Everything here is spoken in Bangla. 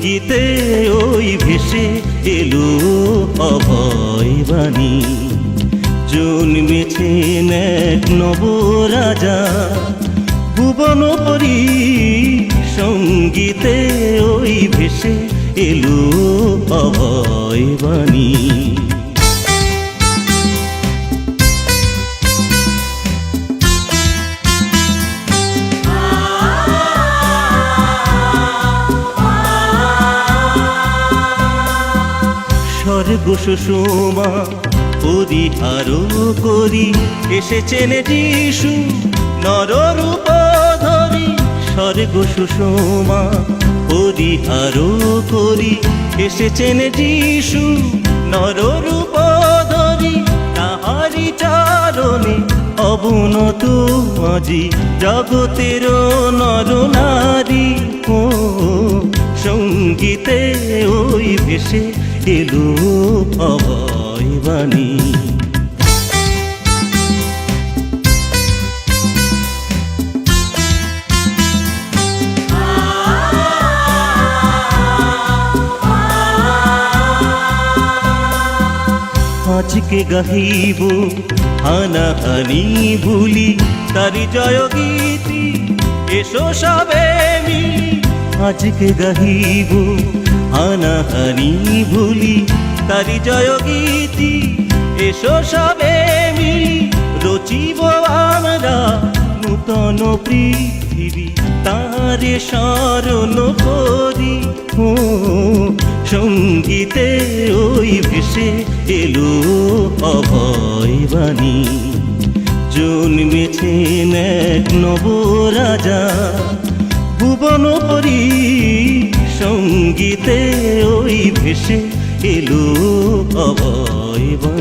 সঙ্গীতে ওই ভেসে এলো অভয় বাণী। জন্মেছেন এক নবরাজা ভুবন পরি সঙ্গীতে ওই ভেসে এলো অভয় বাণী। সুষমা পরিহার করি। এসেছেন যিশু নররূপ ধরি স্বর্গ সুষমা পরিহার করি। এসেছেন যিশু নররূপ ধরি তাহারি চারণে অবনত আজি জগতের নর নারী, ও সঙ্গীতে ওই ভেসে এলো অভয় বাণী। আজকে গাহিব হানাহানি ভুলি তারি জয় গীতি এসো সবে আজকে গাহিব হানাহানি ভুলি, তারি জয় গীতি এসো সবে মিলি, রচিব আমরা নূতন পৃথিবী, তারে স্মরণ করি। ও, সঙ্গীতে ওই ভেসে এলো অভয় বাণী। জন্মেছেন এক নবরাজা ভুবন পরি, সঙ্গীতে ভেসে এলো অভয় বাণী